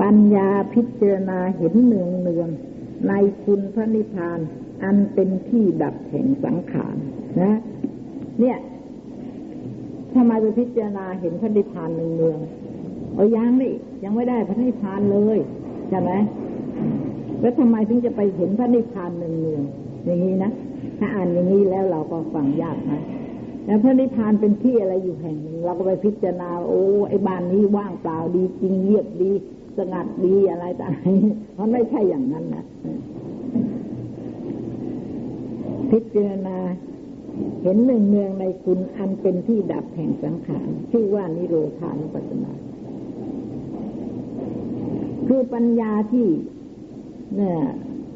ปัญญาพิจารณาเห็นเนืองเนืองในคุณพระนิพพาน อันเป็นที่ดับแห่งสังขารนะ เนี่ยทำไมไปพิจารณาเห็นพระนิพพานเนืองเนืองเออยังนี่ยังไม่ได้พระนิพพานเลยใช่ไหมแล้วทำไมถึงจะไปเห็นพระนิพพานเนืองเนืองอย่างนี้นะถ้าอ่านอย่างนี้แล้วเราก็ฟังยากนะแล้วพระนิพพานเป็นที่อะไรอยู่แห่งหนึ่งเราก็ไปพิจารณา โอ้ไอ้บ้านนี้ว่างเปล่าดีจริงเงียบดี สงัดดีอะไรต่างมันไม่ใช่อย่างนั้นนะพิจารณาเห็นหนึ่งเนืองในคุณอันเป็นที่ดับแห่งสังขารชื่อว่านิโรธานุปัสสนาคือปัญญาที่เนี่ย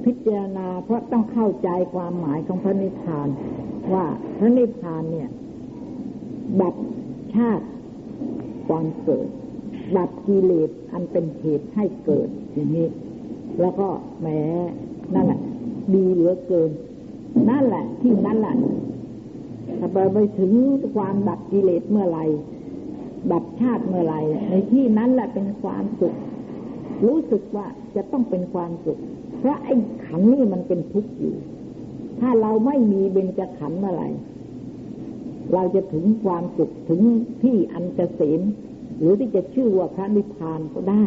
พิจารณาเพราะต้องเข้าใจความหมายของพระนิพพาน ว่าพระนิพพานเนี่ย ดับชาติความเกิด ดับกิเลสอันเป็นเหตุให้เกิดอย่างนี้ แล้วก็แหมนั่นแหละดีเหลือเกิน นั่นแหละ ที่นั่นแหละถ้าไปไปถึงความดับกิเลสเมื่อไหร่ดับชาติเมื่อไหร่ในที่นั้นแหละเป็นความสุข รู้สึกว่าจะต้องเป็นความสุข เพราะไอ้ขันนี่มันเป็นทุกข์อยู่ ถ้าเราไม่มีเบญจขันธ์เมื่อไหร่เราจะถึงความสุขถึงที่อันเกษม หรือที่จะชื่อว่าพระนิพพานก็ได้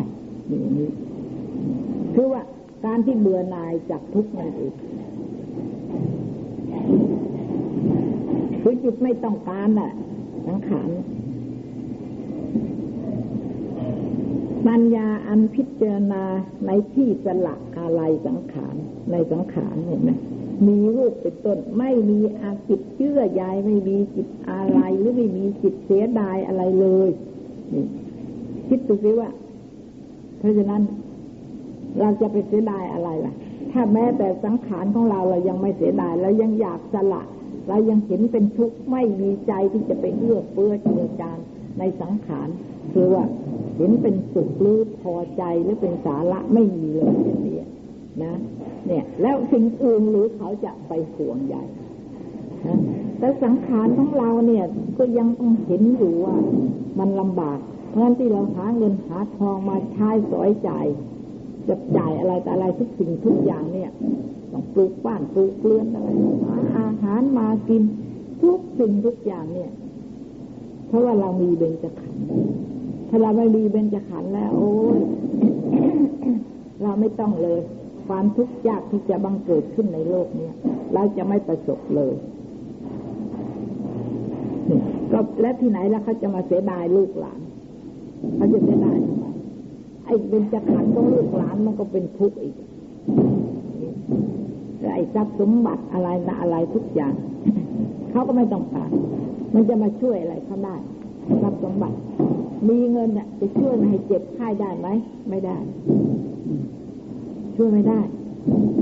อย่างนี้คือว่าการที่เบื่อหน่ายจากทุกข์นั่นเองคือจิตไม่ต้องการน่ะสังขารปัญญาอันพิจารณาในที่สละอะไรสังขารในสังขารเห็นไหมมีรูปเป็นต้น ไม่มีอาจิตเชื่อใยไม่มีจิตอะไรหรือไม่มีจิตเสียดายอะไรเลย คิดดูสิว่า เพราะฉะนั้น เราจะไปเสียดายอะไรล่ะ ถ้าแม้แต่สังขารของเราเรายังไม่เสียดายเรายังอยากสละเรายังเห็นเป็นทุกข์ไม่มีใจที่จะไปเอื้อเฟื้อเจือจานในสังขารคือว่าเห็นเป็นสุขหรือพอใจหรือเป็นสาระไม่มีเลยอย่างนี้นะ เนี่ย แล้วสิ่งอื่นหรือเขาจะไปห่วงใหญ่ แต่สังขารของเราเนี่ย ก็ยังต้องเห็นอยู่ว่ามันลำบาก เพราะฉะนั้นที่เราหาเงินหาทองมาใช้สอยจ่ายจะจ่ายอะไรแต่อะไรทุกสิ่งทุกอย่างเนี่ย ต้องปลูกบ้านปลูกเรือนอะไรหาอาหารมากิน ทุกสิ่งทุกอย่างเนี่ย เพราะว่าเรามีเบญจขันธ์ถ้าเราไม่มีเบญจขันธ์แล้ว โอ้ยเราไม่ต้องเลย ความทุกข์ยากที่จะบังเกิดขึ้นในโลกเนี้เราจะไม่ประสบเลย ก็และที่ไหนแล้วเขาจะมาเสียดายลูกหลานเขาจะเสียดายไอ้เป็นจักขันของลูกหลานมันก็เป็นทุกข์อีกไอ้ทรัพย์สมบัติอะไรนะอะไรทุกอย่างเขาก็ไม่ต้องการมันจะมาช่วยอะไรเขาได้ทรัพย์สมบัติ มีเงินเนี่ยจะช่วยให้เจ็บไข้ได้ไหมไม่ได้ ช่วยไม่ได้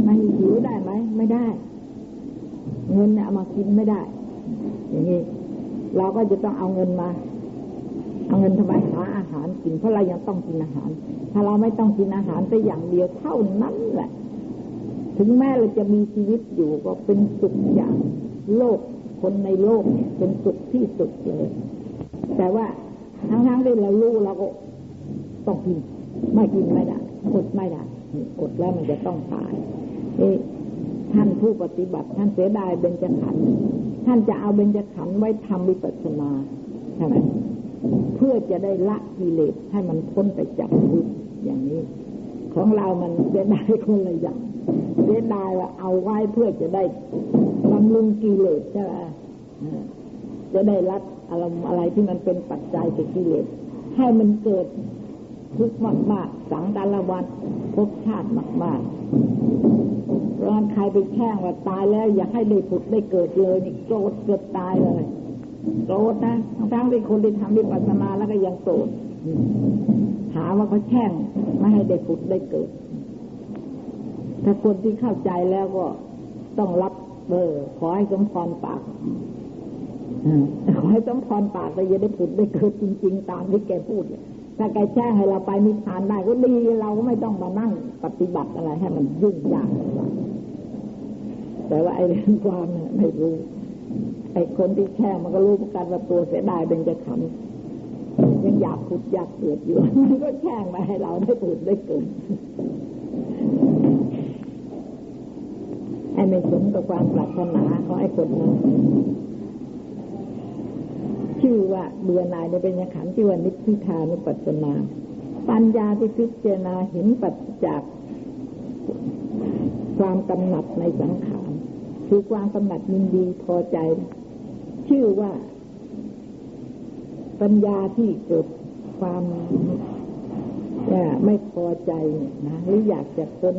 ม่ให้หิวได้ไหมไม่ได้ เงินเนี่ยเอามากินไม่ได้ อย่างนี้ เราก็จะต้องเอาเงินมา เอาเงินทำไมหาอาหารกิน เพราะเรายังต้องกินอาหาร ถ้าเราไม่ต้องกินอาหารแต่อย่างเดียวเท่านั้นแหละ ถึงแม้เราจะมีชีวิตอยู่ก็เป็นสุขอย่างโลกคนในโลกเนี่ยเป็นสุขที่สุดเลย แต่ว่าทั้งๆที่เรารู้เราก็ต้องกินไม่กินไม่ได้อดไม่ได้อดแล้วมันจะต้องตายท่านผู้ปฏิบัติ ท่านเสียดายเบญจขันธ์ ท่านจะเอาเบญจขันธ์ไว้ทำวิปัสสนาใช่ไหมเพื่อจะได้ละกิเลสให้มันพ้นไปจากทุกอย่างนี้ ของเรามันเสียดายคนละอย่างเสียดายว่าเอาไว้เพื่อจะได้บำรุงกิเลสใช่ไหมจะได้รับอารมณ์อะไรที่มันเป็นปัจจัยกับกิเลสให้มันเกิดทุกข์มาก ๆ สังดารวันภพชาติมาก ๆ ราะใครไปแช่งว่าตายแล้ว อย่าให้ได้ผุดได้เกิดเลยนี่โกรธเกิดตายเลยโกรธนะทั้งที่คนที่ทำวิปัสสนาแล้วก็ยังโกรธหาว่าเขาแช่งไม่ให้ได้ผุดได้เกิด ถ้าคนที่เข้าใจแล้วก็ต้องรับเบอร์ขอให้สมพรปากขอให้สมพรปากแต่ย่าได้ผุดได้เกิดจริง ๆ ตามที่แกพูดเลยถ้าแกแช่งให้เราไปนิพพานได้ก็ดีเราก็ไม่ต้องมานั่งปฏิบัติอะไรให้มันยุ่งยาก แต่ว่าไอ้เรื่องความเนี่ยไม่รู้ ไอ้คนที่แช่มันก็รู้ประกันว่าตัวเสียดายเป็นจะขำยังอยากผุดอยากเกิดอยู่มันก็แช่งมาให้เราได้ผุดได้เกิดไอ้ไม่สมกับความปรารถนาของไอ้คนนั้นชื่อว่าเบื่อหน่ายในเป็นยขันธ์ที่ว่านิพพิทานุปัสสนา ปัญญาที่พิจารณาเห็นปัจจากความกำหนัดในสังขาร คือความกำหนัดยินดีพอใจ ชื่อว่า ปัญญาที่เกิดความไม่พอใจนะหรืออยากจะพ้น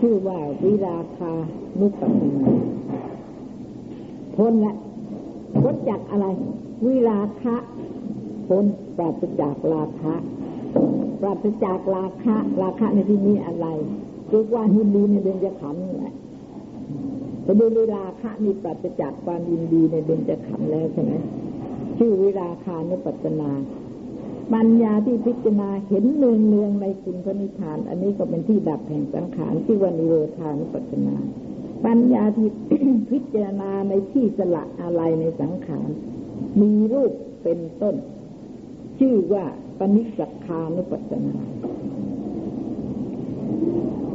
ชื่อว่าวิราคานุปัสสนาพ้นละพ้นจากอะไร วิราคะพ้นปราศจากราคะปราศจากราคะ ราคะในที่นี้อะไรคือความยินดีในเบญจขันธ์นี่แหละ แต่ดูวิราคะมีปราศจากความยินดีในเบญจขันธ์แล้วใช่ไหมชื่อวิราคานุปัสนาปัญญาที่พิจารณาเห็นเนืองเนืองในคุณพระนิพพาน อันนี้ก็เป็นที่ดับแห่งสังขารที่วันิโรธานุปัสนา ปัญญาที่พิจารณาในที่สละอะไรในสังขาร มีรูปเป็นต้น ชื่อว่าปณิสักคานุปัสนา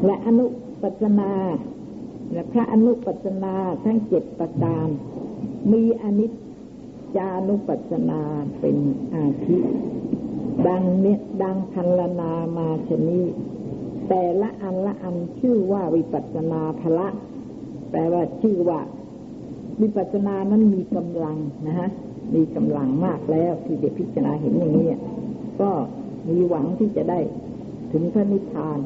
และอนุปัสนา และพระอนุปัสนาทั้งเจ็ดประการ มีอนิจจานุปัสนาเป็นอาทิดังเนี้ยดังพันลนามาชนีแต่ละอันละอันชื่อว่าวิปัสนาภละแปลว่าชื่อว่าวิปัสนานั้นมีกำลังนะฮะ มีกำลังมากแล้วที่จะพิจารณาเห็นอย่างนี้ก็มีหวังที่จะได้ถึงพระนิพพาน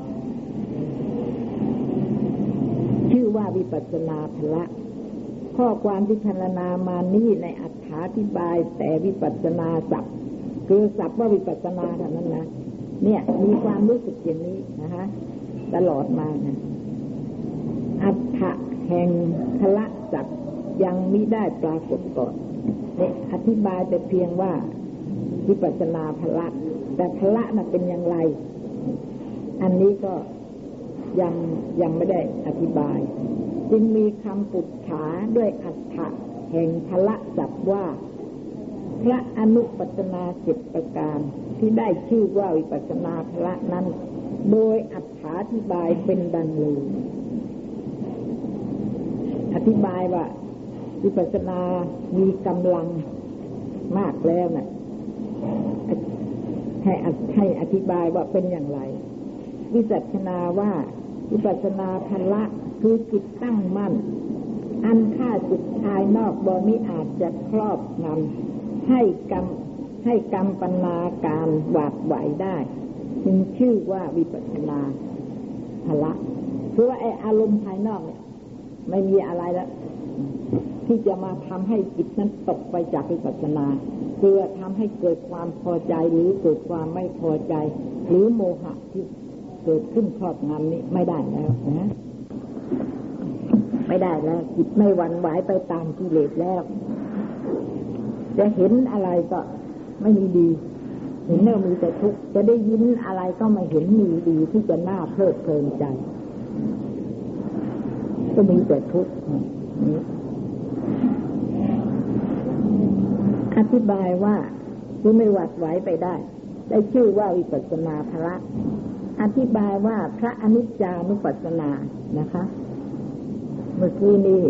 ชื่อ ว่าวิปัสนาภละ ข้อความที่พรรณนามานี้ในอัฏฐาธิบาย แต่วิปัสนาศัพท์คือศัพท์ว่าวิปัสนาเท่านั้นนะเนี่ย มีความรู้สึกอย่างนี้นะคะตลอดมานะอัฏฐะแห่งพละศัพท์ยังมิได้ปรากฏก่อนเนี่ยอธิบายแต่เพียงว่าวิปัสนาพละ แต่พละน่ะเป็นอย่างไร อันนี้ก็ ยังยังไม่ได้อธิบาย จึงมีคำปุจฉาด้วยอัฏฐะแห่งพละจับว่า พระอนุปัตนาจ็ดประการที่ได้ชื่อว่าวิปัสนาพละนั้น โดยอัฏฐาธิบายเป็นดังเลยอธิบายว่าวิปัสนามีกำลังมากแล้วนะ่ะให้ให้อธิบายว่าเป็นอย่างไร วิจัชนาว่า วิปัสนาพละคือจิตตั้งมั่น อันค่าจิตภายนอกบมิอาจจะครอบงำให้กรรมให้กรรมปนาการหวาดไหวได้ จึงชื่อว่าวิปัสนาพละคือว่าไออารมณ์ภายนอกเนี่ย ไม่มีอะไรแล้วที่จะมาทำให้จิตนั้นตกไปจากวิปัสนาเพื่อทำให้เกิดความพอใจหรือเกิดความไม่พอใจ หรือโมหะที่ เกิดขึ้นครอบงำนี้ไม่ได้แล้วนะไม่ได้แล้วจิตไม่หวั่นไหวไปตามกิเลสแล้ว จะเห็นอะไรก็ไม่มีดี เห็นเนื้อมีแต่ทุกข์จะได้ยินอะไรก็ไม่เห็นมีดีที่จะน่าเพลิดเพลินใจ ก็มีแต่ทุกข์อธิบายว่าคือไม่หวัดไหวไปได้ ได้ชื่อว่าวิปัสสนาภละ อธิบายว่าพระอนิจจานุปัสสนานะคะ เมื่อกี้นี้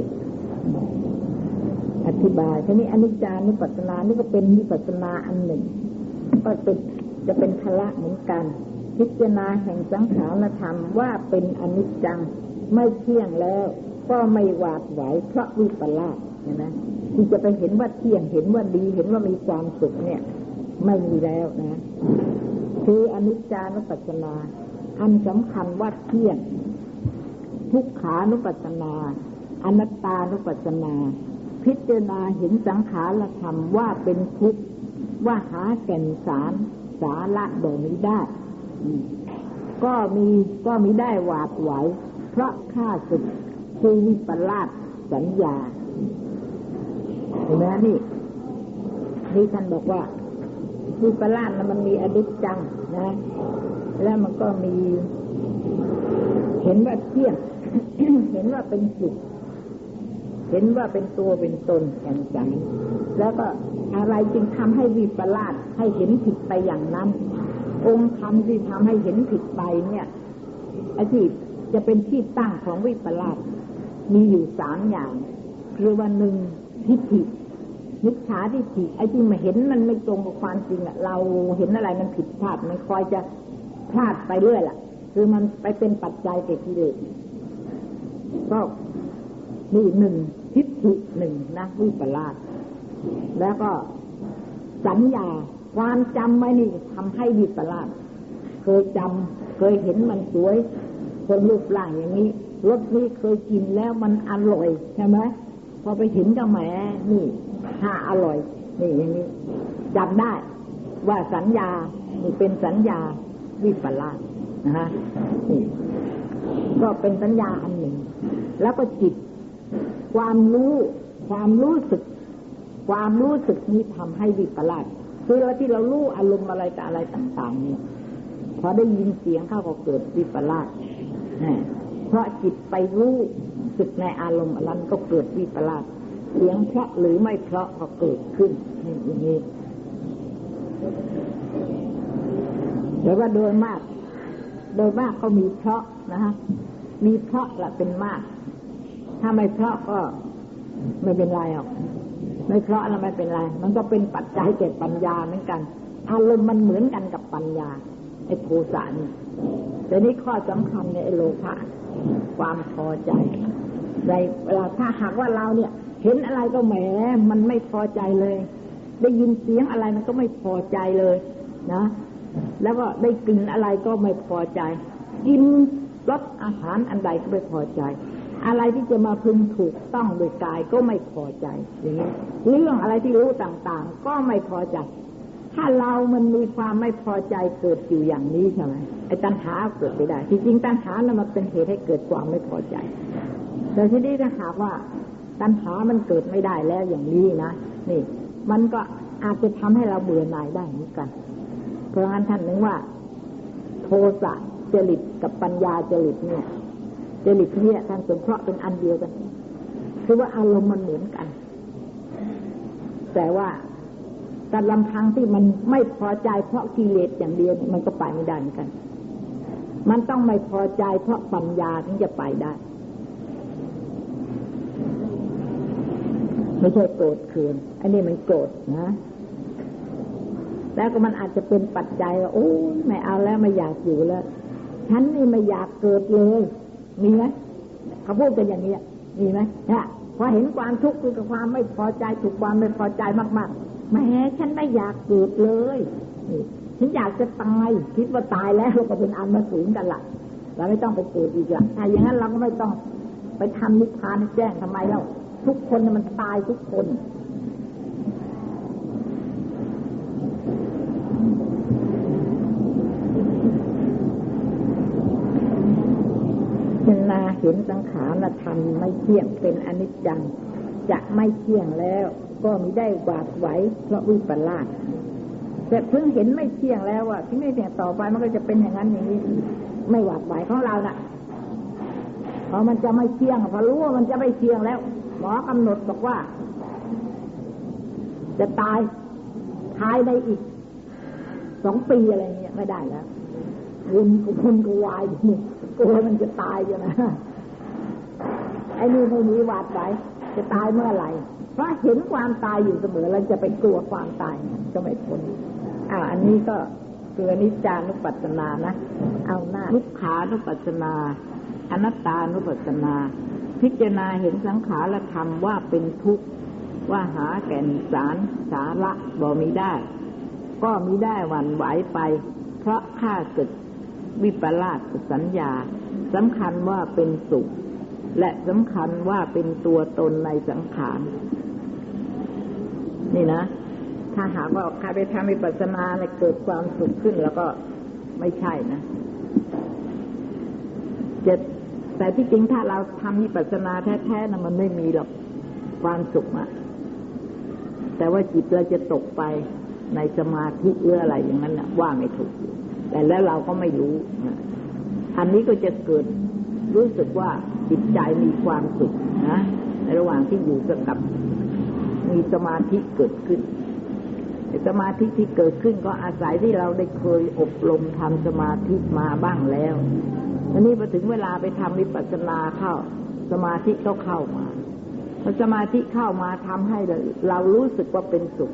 อธิบายทีนี้อนิจจานุปัสสนานี่ก็เป็นวิปัสสนาอันหนึ่งก็เป็นจะเป็นพละเหมือนกัน พิจารณาแห่งสังขารธรรมว่าเป็นอนิจจังไม่เที่ยงแล้วก็ไม่หวาดไหวเพราะวิปลาสเห็นไหมที่จะไปเห็นว่าเที่ยงเห็นว่าดีเห็นว่ามีความสุขเนี่ย ไม่มีแล้วนะ คืออนิจจานุปัสสนา อันสำคัญว่าเที่ยง ทุกขานุปัสสนา อนัตตานุปัสสนา พิจารณาเห็นสังขารธรรมว่าเป็นทุกข์ว่าหาแก่นสารสาระโดยนี้ได้ ก็มีก็มีได้หวาดไหว เพราะข้าศึกคือวิปลาสสัญญาเห็นไหมนี่นี่ท่านบอกว่า วิปลาสนมันมีอดิจจังนะ แล้วมันก็มี เห็นว่าเที่ยง เห็นว่าเป็นสุขเห็นว่าเป็นตัวเป็นตนอย่างใจแล้วก็อะไรจึงทำให้วิปลาสให้เห็นผิดไปอย่างนั้น องค์ธรรมที่ทำให้เห็นผิดไปเนี่ยไอ้ที่จะเป็นที่ตั้งของวิปลาสมีอยู่สามอย่าง คือว่าหนึ่งทิฏฐิ ทิฏฐิไอ้ที่มาเห็นมันไม่ตรงกับความจริงอะเราเห็นอะไรมันผิดพลาดมันคอยจะพลาดไปเรื่อยล่ะ คือมันไปเป็นปัจจัยแก่กิเลสก็นี่หนึ่งทิฏฐิหนึ่งนะวิปลาสแล้วก็สัญญาความจำไม่นี่ทำให้วิปลาสเคยจำเคยเห็นมันสวย คนรูปร่างอย่างนี้รสนี้เคยกินแล้วมันอร่อยใช่ไหมพอไปเห็นก็แหมนี่ ถ้าอร่อย นี่อย่างนี้จำได้ว่าสัญญานี่เป็นสัญญาวิปลาสนะฮะนี่ก็เป็นสัญญาอันหนึ่ง แล้วก็จิต ความรู้ความรู้สึก ความรู้สึกนี้ทำให้วิปลาสคือเราที่เรารู้อารมณ์อะไรแต่อะไรต่าง ๆ เนี่ยพอได้ยินเสียงเข้าก็เกิดวิปลาสเพราะจิตไปรู้สึกในอารมณ์อันนั้นก็เกิดวิปลาส เสียงเพราะหรือไม่เพราะก็เกิดขึ้นอย่างนี้แต่ว่าโดยมาก โดยมากก็มีเพราะนะฮะมีเพราะละเป็นมาก ถ้าไม่เพราะก็ไม่เป็นไรหรอกไม่เพราะแล้วไม่เป็นไร มันก็เป็นปัจจัยเกิดปัญญาเหมือนกันอารมณ์มันเหมือนกันกับปัญญาไอ้โทสะนี่แต่นี่ข้อสำคัญในโลภะความพอใจในเวลาถ้าหากว่าเราเนี่ย เห็นอะไรก็แหมมันไม่พอใจเลย ได้ยินเสียงอะไรมันก็ไม่พอใจเลยนะ แล้วก็ได้กลิ่นอะไรก็ไม่พอใจ กินรสอาหารอันใดก็ไม่พอใจ อะไรที่จะมาพึงถูกต้องโดยกายก็ไม่พอใจอย่างนี้เรื่องอะไรที่รู้ต่างๆ ก็ไม่พอใจ ถ้าเรามันมีความไม่พอใจเกิดอยู่อย่างนี้ใช่ไหมไอ้ตัณหาเกิดไปได้ จริงๆตัณหานั้นมันเป็นเหตุให้เกิดความไม่พอใจ แต่ที่นี้ถ้าหากว่า ตัณหามันเกิดไม่ได้แล้วอย่างนี้นะนี่ มันก็อาจจะทำให้เราเบื่อหน่ายได้เหมือนกัน เพราะงั้นท่านนึกว่า โทสะจริตกับปัญญาจริตเนี่ยจริตเนี่ยท่านสงเคราะห์เป็นอันเดียวกันคือว่าอารมณ์มันเหมือนกัน แต่ว่าการลำพังที่มันไม่พอใจเพราะกิเลสอย่างเดียวมันก็ไปไม่ได้เหมือนกัน มันต้องไม่พอใจเพราะปัญญาถึงจะไปได้ ไม่ใช่โกรธเคืองอันนี้มันโกรธนะ แล้วก็มันอาจจะเป็นปัจจัยว่าโอ้ไม่เอาแล้วไม่อยากอยู่แล้วฉันนี่ไม่อยากเกิดเลย มีไหมเขาพูดกันอย่างนี้มีไหมเนี่ยพอเห็นความทุกข์คือกับความไม่พอใจถูกความไม่พอใจมากๆแม้ฉันไม่อยากเกิดเลยฉันอยากจะตายคิดว่าตายแล้วเราก็เป็นอันมาสูงกันละเราไม่ต้องไปเกิดอีกละถ้าอย่างนั้นเราก็ไม่ต้องไปทำนิพพานแจ้งทำไมเล่า ทุกคนมันตายทุกคนเห็นาเห็นสังขารธรรมไม่เที่ยงเป็นอนิจจัง จะไม่เที่ยงแล้ว ก็มีได้หวาดไหวเพราะวิปลาสแต่เพิ่งเห็นไม่เที่ยงแล้วอะที่ไม่เที่ยงต่อไปมันก็จะเป็นอย่างนั้นอย่างนี้ไม่หวาดไหวของเราน่ะพอมันจะไม่เที่ยงพอรู้ว่ามันจะไม่เที่ยงแล้ว มอกำหนดบอกว่า จะตายทายในอีกสองปีอะไรเงี้ยไม่ได้แล้ววุ่นกุ่นกุวายอยู่กลัวมันจะตายอยู่นะไอ้นี่ไม่มีหวาดไหวจะตายเมื่อไหร่เพราะเห็นความตายอยู่เสมอแล้วจะไปกลัวความตายก็ไม่พ้นอ่าอันนี้ก็คืออนิจจานุปัสสนานะ เอาหน้าลุกขานุปัสสนา อนัตตานุปัสสนา พิจารณาเห็นสังขารธรรมว่าเป็นทุกข์ว่าหาแก่นสารสาระบ่มีได้ ก็มีได้หวั่นไหวไป เพราะข้าศึกวิปลาสสัญญาสำคัญว่าเป็นสุข และสำคัญว่าเป็นตัวตนในสังขาร นี่นะ ถ้าหากว่าใครไปทำวิปัสสนาเนี่ยเกิดความสุขขึ้นแล้วก็ไม่ใช่นะจะ แต่ที่จริงถ้าเราทำวิปัสสนาแท้ๆนะมันไม่มีหรอกความสุขอะแต่ว่าจิตเราจะตกไปในสมาธิหรืออะไรอย่างนั้นนะว่าไม่ถูก แต่แล้วเราก็ไม่รู้ อันนี้ก็จะเกิดรู้สึกว่าจิตใจมีความสุขนะในระหว่างที่อยู่กับมีสมาธิเกิดขึ้นสมาธิที่เกิดขึ้นก็อาศัยที่เราได้เคยอบรมทำสมาธิมาบ้างแล้ว อันนี้พอถึงเวลาไปทำวิปัสสนาเข้า สมาธิก็เข้ามาพอสมาธิเข้ามาทำให้เรารู้สึกว่าเป็นสุข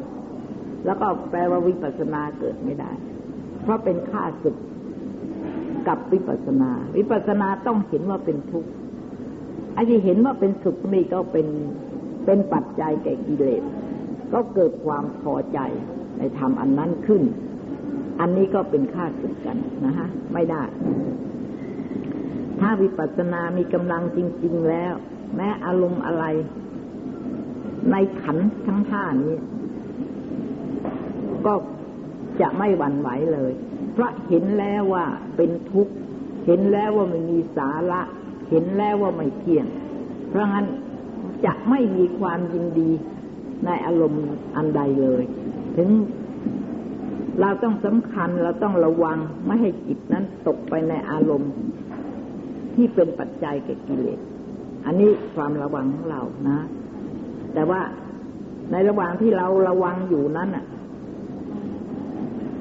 แล้วก็แปลว่าวิปัสสนาเกิดไม่ได้ เพราะเป็นข้าศึกกับวิปัสสนา วิปัสสนาต้องเห็นว่าเป็นทุกข์ไอ้ที่เห็นว่าเป็นสุขนี่ก็เป็นเป็นปัจจัยแก่กิเลส ก็เกิดความพอใจในธรรมอันนั้นขึ้น อันนี้ก็เป็นค่าศึกกันนะฮะ ไม่ได้ ถ้าวิปัสสนามีกำลังจริง ๆ แล้ว แม้อารมณ์อะไร ในขันทั้งท่านี้ ก็จะไม่หวั่นไหวเลย เพราะเห็นแล้วว่าเป็นทุกข์ เห็นแล้วว่าไม่มีสาระ เห็นแล้วว่าไม่เที่ยง เพราะงั้นจะไม่มีความยินดีในอารมณ์อันใดเลย ถึงเราต้องสำคัญเราต้องระวังไม่ให้จิตนั้นตกไปในอารมณ์ ที่เป็นปัจจัยแก่กิเลสอันนี้ความระวังของเรานะ แต่ว่าในระหว่างที่เราระวังอยู่นั้นอะ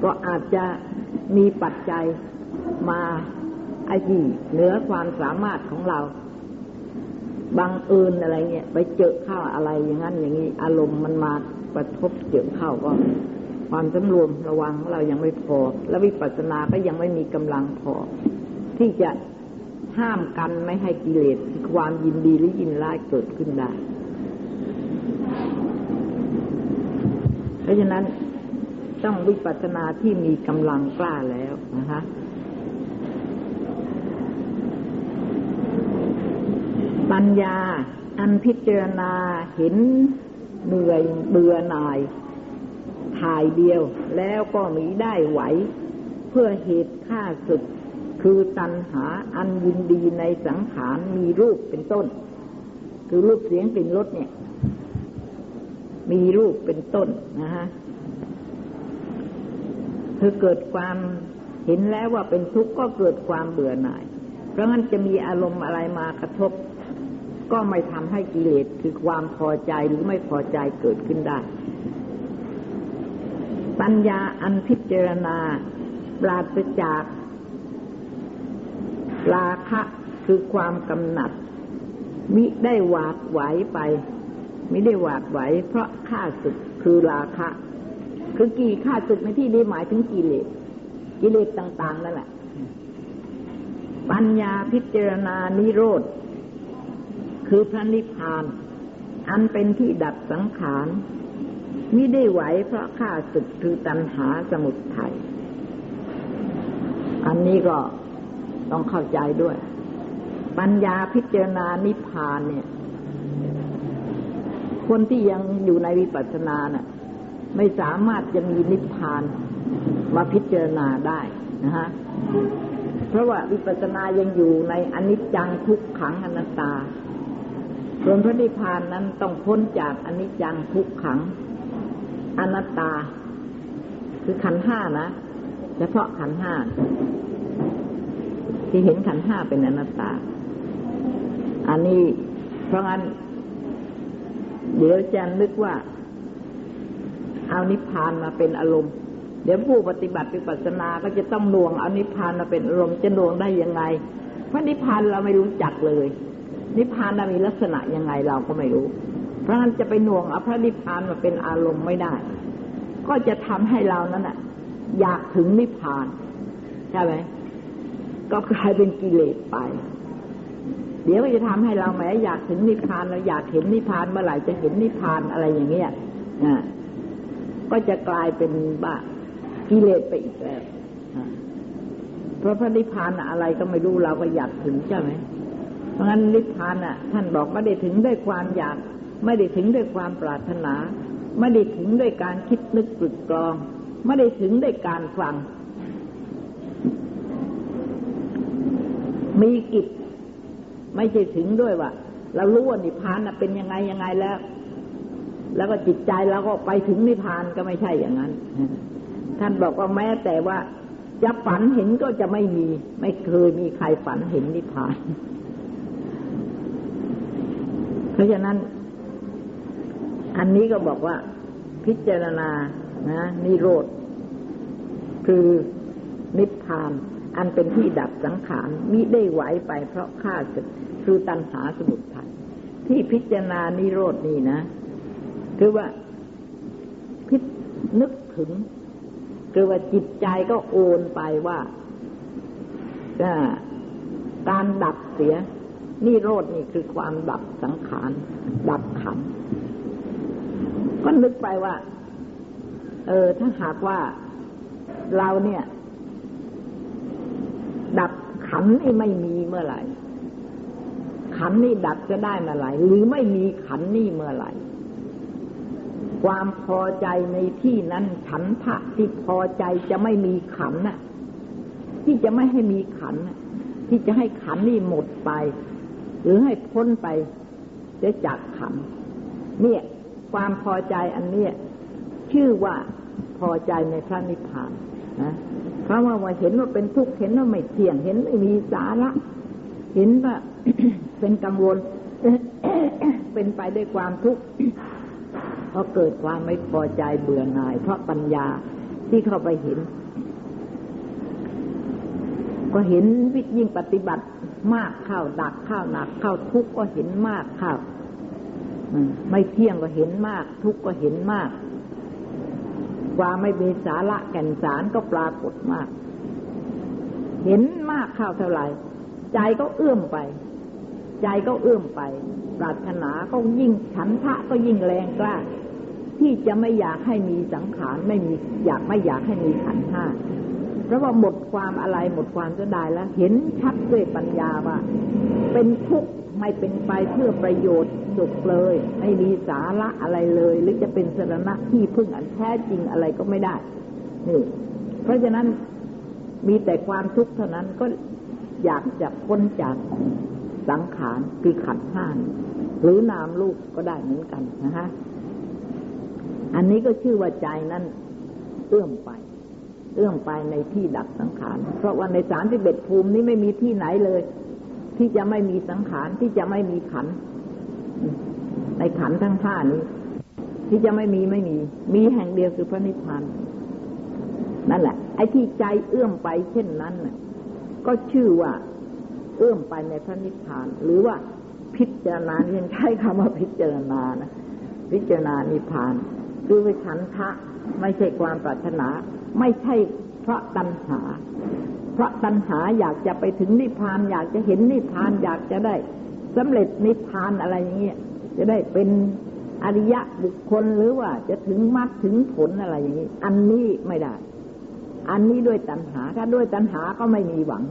ก็อาจจะมีปัจจัยมาไอ้ที่เหนือความสามารถของเราบังเอิญอะไรเนี่ย ไปเจอเข้าอะไรอย่างนั้นอย่างนี้อารมณ์มันมากระทบเจอเข้าก็ ความสำรวมระวังเรายังไม่พอ และวิปัสสนาก็ยังไม่มีกำลังพอ ที่จะ ห้ามกันไม่ให้กิเลสความยินดีหรือยินร้ายเกิดขึ้นได้ เพราะฉะนั้นต้องวิปัสสนาที่มีกำลังกล้าแล้วนะคะปัญญาอันพิจารณาเห็นเหนื่อยเบื่อหน่ายถ่ายเดียวแล้วก็มีได้ไหว เพื่อเหตุฆ่าศึก คือตัณหาอันยินดีในสังขารมีรูปเป็นต้น คือรูปเสียงกลิ่นรสเนี่ย มีรูปเป็นต้นนะฮะคือเกิดความเห็นแล้วว่าเป็นทุกข์ก็เกิดความเบื่อหน่าย เพราะงั้นจะมีอารมณ์อะไรมากระทบ ก็ไม่ทำให้กิเลสคือความพอใจหรือไม่พอใจเกิดขึ้นได้ ปัญญาอันพิจารณาปราศจาก ราคะคือความกำหนัด มิได้หวาดไหวไปมิได้หวาดไหว เพราะข้าศึกคือราคะ คือกี่ข้าศึกในที่นี้หมายถึงกิเลสกิเลสต่าง ๆ นั่นแหละ ปัญญาพิจารณานิโรธ คือพระนิพพาน อันเป็นที่ดับสังขารมิได้ไหวเพราะข้าศึกคือตัณหาสมุทัยอันนี้ก็ ต้องเข้าใจด้วย ปัญญาพิจารณานิพพานเนี่ย คนที่ยังอยู่ในวิปัสสนาเนะ่ะ ไม่สามารถจะมีนิพพานมาพิจารณาได้นะฮะเพราะว่าวิปัสสนายังอยู่ในอนิจจังทุกขังอนัตตา ส่วนพระนิพพานนั้นต้องพ้นจากอนิจจังทุกขังอนัตตา คือขันห้านะเฉพาะขันห้า ที่เห็นขันห้าเป็นอนัตตา อันนี้ เพราะงั้น เดี๋ยวจะนึกว่า เอานิพพานมาเป็นอารมณ์ เดี๋ยวผู้ปฏิบัติวิปัสสนาก็จะต้องหน่วงเอานิพพานมาเป็นอารมณ์จะหน่วงได้ยังไง เพราะนิพพานเราไม่รู้จักเลย นิพพานมีลักษณะยังไงเราก็ไม่รู้ เพราะฉะนั้นจะไปหน่วงเอาพระนิพพานมาเป็นอารมณ์ไม่ได้ ก็จะทำให้เรานั้นอะอยากถึงนิพพานใช่ไหม ก็กลายเป็นกิเลสไป เดี๋ยวก็จะทำให้เราแม้อยากถึงนิพพานเราอยากเห็นนิพพานเมื่อไหร่จะเห็นนิพพานอะไรอย่างเงี้ยอ่าก็จะกลายเป็นบ้ากิเลสไปอีกแล้วเพราะพระนิพพานอะไรก็ไม่รู้เราก็อยากถึงใช่ไหมเพราะงั้นนิพพานอะ ท่านบอกไม่ได้ถึงด้วยความอยาก ไม่ได้ถึงด้วยความปรารถนา ไม่ได้ถึงด้วยการคิดนึกปรึกกรอง ไม่ได้ถึงด้วยการฟัง มีกิจ ไม่ใช่ถึงด้วยว่าเรารู้ว่านิพพานเป็นยังไงยังไงแล้ว แล้วก็จิตใจเราก็ไปถึงนิพพานก็ไม่ใช่อย่างนั้น ท่านบอกว่าแม้แต่ว่าจะฝันเห็นก็จะไม่มี ไม่เคยมีใครฝันเห็นนิพพาน เพราะฉะนั้น อันนี้ก็บอกว่า พิจารณานะนิโรธคือนิพพาน อันเป็นที่ดับสังขารมิได้ไหวไปเพราะข้าศึกคือตัณหาสมุทัยที่พิจารณานิโรดนี่นะ คือว่าพิจนึกถึง คือว่าจิตใจก็โอนไปว่าการดับเสียนิโรดนี่คือความดับสังขาร ดับขันก็นึกไปว่า เออถ้าหากว่าเราเนี่ย ดับขันนี่ไม่มีเมื่อไหร่ ขันนี่ดับจะได้เมื่อไหร่ หรือไม่มีขันนี่เมื่อไหร่ ความพอใจในที่นั้นฉันทะที่พอใจจะไม่มีขันน่ะ ที่จะไม่ให้มีขันที่จะให้ขันนี่หมดไป หรือให้พ้นไปจะจากขันเนี่ย ความพอใจอันเนี้ยชื่อว่าพอใจในพระนิพพานนะ เพราะว่าเห็นว่าเป็นทุกข์เห็นว่าไม่เที่ยงเห็นไม่มีสาระ เห็นว่าเป็นกังวล เป็นไปด้วยความทุกข์เพราะเกิดความไม่พอใจเบื่อหน่าย เพราะปัญญาที่เข้าไปเห็น ก็เห็นวิยิ่งปฏิบัติมากเข้าดักเข้าหนักเข้าทุกข์ก็เห็นมากเข้าไม่เที่ยงก็เห็นมาก ทุกข์ก็เห็นมาก ความไม่มีสาระแก่นสารก็ปรากฏมาก เห็นมากเข้าเท่าไหร่ ใจก็เอื้อมไป ใจก็เอื้อมไป ปรารถนาก็ยิ่งฉันทะก็ยิ่งแรงกล้า ที่จะไม่อยากให้มีสังขารไม่มีอยากไม่อยากให้มีขันห้าเพราะว่าหมดความอะไรหมดความจะได้แล้ว เห็นชัดด้วยปัญญาว่า เป็นทุกข์ไม่เป็นไปเพื่อประโยชน์ สุขเลย ไม่มีสาระอะไรเลย หรือจะเป็นสรณะที่พึ่งอันแท้จริงอะไรก็ไม่ได้นี่เพราะฉะนั้นมีแต่ความทุกข์เท่านั้นก็อยากจะพ้นจากสังขารคือขันห้าหรือนามลูกก็ได้เหมือนกันนะฮะอันนี้ก็ชื่อว่าใจนั้นเอื้อมไป เอื้อมไปในที่ดับสังขาร เพราะว่าในสารที่เบ็ดภูมินี้ไม่มีที่ไหนเลย ที่จะไม่มีสังขารที่จะไม่มีขัน ในขันทั้งห้านี้ ที่จะไม่มีไม่มี มีแห่งเดียวคือพระนิพพาน นั่นแหละ ไอ้ที่ใจเอื้อมไปเช่นนั้นน่ะก็ชื่อว่า เอื้อมไปในพระนิพพาน หรือว่าพิจารณาเรียนใช้คำว่าพิจารณานะพิจารณานิพพานคือวิชันทะไม่ใช่ความปรารถนา ไม่ใช่เพราะตัณหา เพราะตัณหาอยากจะไปถึงนิพพาน อยากจะเห็นนิพพานอยากจะได้ สำเร็จนิพพานอะไรอย่างเงี้ยจะได้เป็นอริยะบุคคลหรือว่าจะถึงมรรคถึงผลอะไรอย่างนี้ อันนี้ไม่ได้ อันนี้ด้วยตัณหาถ้าด้วยตัณหาก็ไม่มีหวัง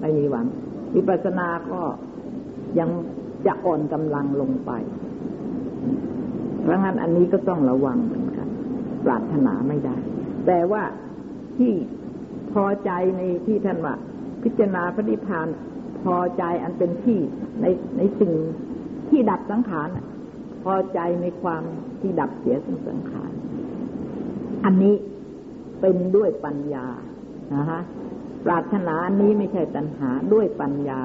ไม่มีหวังวิปัสสนาก็ยังจะอ่อนกำลังลงไป เพราะงั้นอันนี้ก็ต้องระวังเหมือนกันปรารถนาไม่ได้ แต่ว่าที่พอใจในที่ท่านว่าพิจารณาพระนิพพาน พอใจอันเป็นที่ในในสิ่งที่ดับสังขารพอใจในความที่ดับเสียสังขาร อันนี้เป็นด้วยปัญญานะฮะปรารถนานี้ไม่ใช่ตัณหาด้วยปัญญา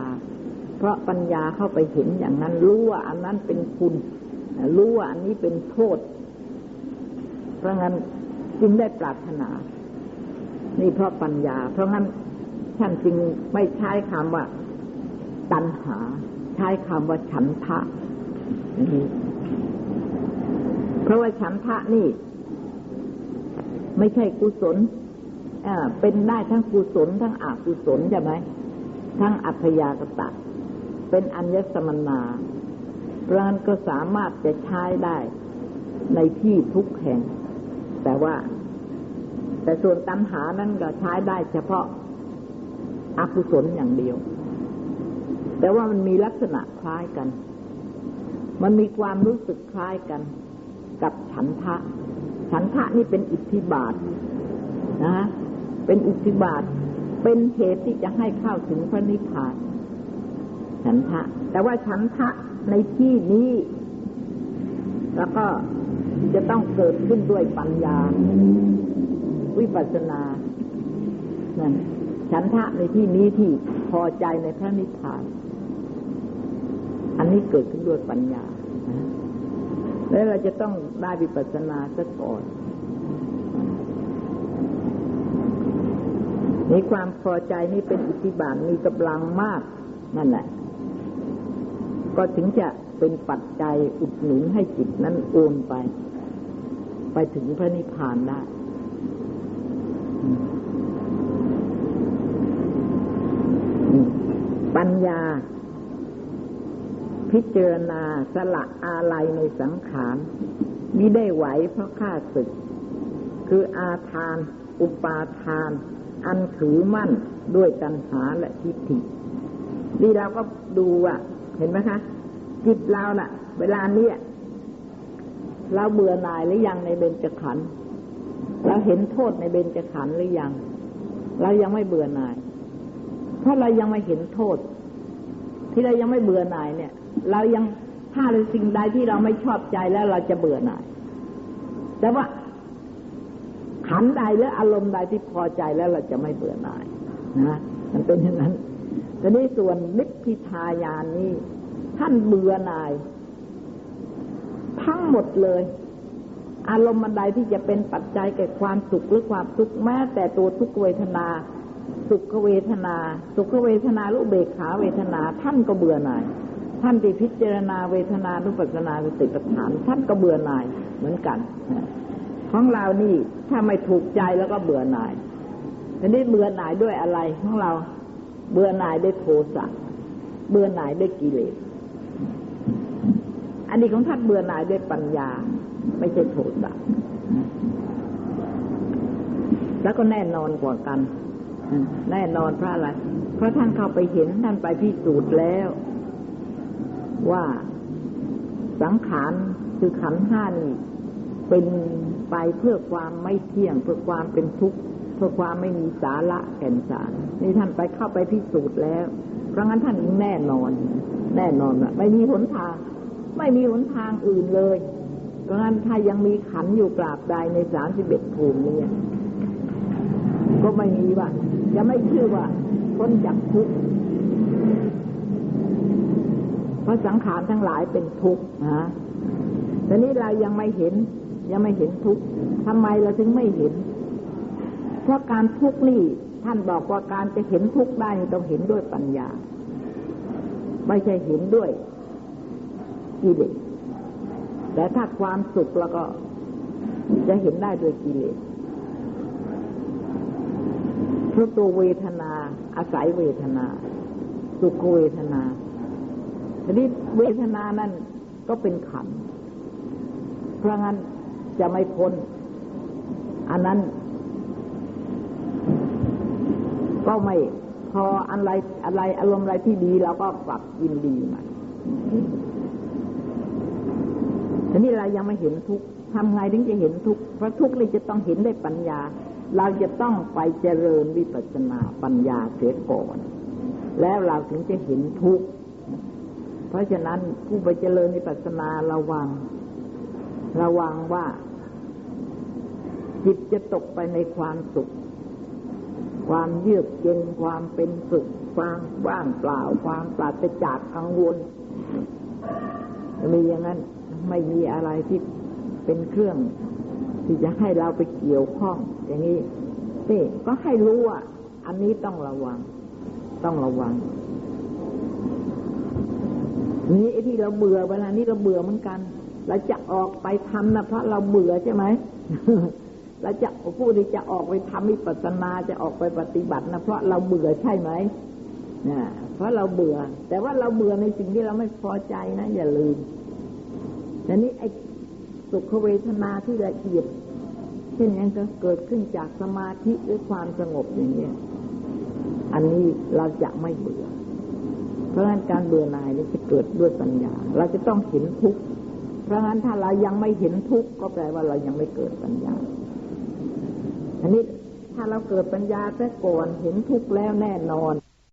เพราะปัญญาเข้าไปเห็นอย่างนั้น รู้ว่าอันนั้นเป็นคุณ รู้ว่าอันนี้เป็นโทษ เพราะงั้นจึงได้ปรารถนา นี่เพราะปัญญา เพราะงั้นท่านจึงไม่ใช้คำว่า ตัณหา ใช้คำว่าฉันทะเพราะว่าฉันทะนี่ ไม่ใช่กุศลเป็นได้ทั้งกุศลทั้งอกุศลใช่ไหมทั้งอัพยากตะ เป็นอัญญสมนาเพราะนั้นก็สามารถจะใช้ได้ในที่ทุกแห่ง แต่ว่า แต่ส่วนตัณหานั้นก็ใช้ได้เฉพาะอกุศลอย่างเดียว แต่ว่ามันมีลักษณะคล้ายกัน มันมีความรู้สึกคล้ายกัน กับฉันทะ ฉันทะนี่เป็นอิทธิบาทนะเป็นอิทธิบาท เป็นเหตุที่จะให้เข้าถึงพระนิพพาน ฉันทะ แต่ว่าฉันทะในที่นี้ แล้วก็จะต้องเกิดขึ้นด้วยปัญญา วิปัสสนานั่นฉันทะในที่นี้ที่พอใจในพระนิพพาน อันนี้เกิดขึ้นด้วยปัญญาแล้วเราจะต้องได้วิปัสสนาซะก่อนนี่ความพอใจนี่เป็นอิทธิบาทมีกำลังมากนั่นแหละ ก็ถึงจะเป็นปัจจัยอุดหนุนให้จิตนั้นโอนไป ไปถึงพระนิพพานได้ปัญญา พิจารณาสละอาลัยในสังขารมิได้ไหวเพราะข้าศึก คืออาทาน อุปาทาน อันถือมั่นด้วยตัณหาและทิฏฐินี่เราก็ดูอะ เห็นไหมคะ จิตเราน่ะ เวลาเนี้ยเราเบื่อหน่ายหรือยังในเบญจขันธ์เราเห็นโทษในเบญจขันธ์หรือยัง เรายังไม่เบื่อหน่ายถ้าเรายังไม่เห็นโทษ ที่เรายังไม่เบื่อหน่ายเนี่ย เรายังถ้าเป็นสิ่งใดที่เราไม่ชอบใจแล้วเราจะเบื่อหน่าย แต่ว่าขันใดหรืออารมณ์ใดที่พอใจแล้วเราจะไม่เบื่อหน่ายนะมันเป็นอย่างนั้นแต่นี้ส่วนนิพพิทายานนี้ ท่านเบื่อหน่าย ทั้งหมดเลย อารมณ์ใดที่จะเป็นปัจจัยแก่ความสุขหรือความทุกข์แม้แต่ตัวทุกเวทนา สุขเวทนา สุขเวทนาหรือเบกขาเวทนา ท่านก็เบื่อหน่าย ท่านที่พิจารณาเวทนานุปัสสนาสติปัฏฐาน ท่านก็เบื่อหน่ายเหมือนกัน ของเรานี่ถ้าไม่ถูกใจแล้วก็เบื่อหน่ายทีนี้เบื่อหน่ายด้วยอะไรของเราเบื่อหน่ายด้วยโทสะเบื่อหน่ายด้วยกิเลส อันนี้ของท่านเบื่อหน่ายด้วยปัญญา ไม่ใช่โทสะแล้วก็แน่นอนกว่ากัน แน่นอนเพราะอะไร เพราะท่านเข้าไปเห็นท่านไปพิสูจน์แล้ว ว่าสังขารคือขันห้านี่เป็นไปเพื่อความไม่เที่ยงเพื่อความเป็นทุกข์เพื่อความไม่มีสาระแก่นสารนี่ท่านไปเข้าไปพิสูจน์แล้ว เพราะงั้นท่านแน่นอน แน่นอนว่าไม่มีหนทาง ไม่มีหนทางอื่นเลย เพราะงั้นถ้ายังมีขันอยู่กราบใดในสามสิบเอ็ดภูมินี้ก็ไม่มีว่าจะไม่ชื่อว่าพ้นจากทุกข์ เพราะสังขารทั้งหลายเป็นทุกข์นะแต่นี้เรายังไม่เห็น ยังไม่เห็นทุกข์ทำไมเราถึงไม่เห็น เพราะการทุกข์นี่ท่านบอกว่าการจะเห็นทุกข์ได้ต้องเห็นด้วยปัญญา ไม่ใช่เห็นด้วยกิเลสแต่ถ้าความสุขแล้วก็จะเห็นได้ด้วยกิเลสเพราะตัวเวทนาอาศัยเวทนา สุขเวทนา นี้เวทนานั่นก็เป็นขัน เพราะงั้นจะไม่พ้น อันนั้น ก็ไม่พออะไรอะไรอารมณ์อะไรที่ดีเราก็กลับยินดีมาทีนี้เรายังไม่เห็นทุกทำไงถึงจะเห็นทุกเพราะทุกนี่จะต้องเห็นได้ปัญญา เราจะต้องไปเจริญวิปัสสนาปัญญาเสียก่อน แล้วเราถึงจะเห็นทุก เพราะฉะนั้นผู้ไปเจริญวิปัสสนาระวัง ระวังว่า จิตจะตกไปในความสุข ความเยือกเย็นความเป็นสุขความว่างเปล่าความปราศจากกังวลมีอย่างนั้นไม่มีอะไรที่เป็นเครื่อง ที่จะให้เราไปเกี่ยวข้อง อย่างนี้นี่ก็ให้รู้ว่า อันนี้ต้องระวัง ต้องระวัง นี่ไอ้ที่เราเบื่อเวลานี้เราเบื่อเหมือนกัน เราจะออกไปทำนะเพราะเราเบื่อใช่ไหมเราจะผู้ที่จะออกไปทำวิปัสสนาจะออกไปปฏิบัตินะเพราะเราเบื่อใช่ไหมนะเพราะเราเบื่อ แต่ว่าเราเบื่อในสิ่งที่เราไม่พอใจนะอย่าลืมแต่นี้ไอ้สุขเวทนาที่ละเอียดเช่นนี้ก็เกิดขึ้นจากสมาธิหรือความสงบอย่างนี้อันนี้เราจะไม่เบื่อ เพราะฉะนั้นการเบื่อหน่ายนี่จะเกิดด้วยปัญญา เราจะต้องเห็นทุกข์เพราะงั้นถ้าเรายังไม่เห็นทุกข์ก็แปลว่าเรายังไม่เกิดปัญญา อันนี้ถ้าเราเกิดปัญญาแต่ก่อนเห็นทุกข์แล้วแน่นอน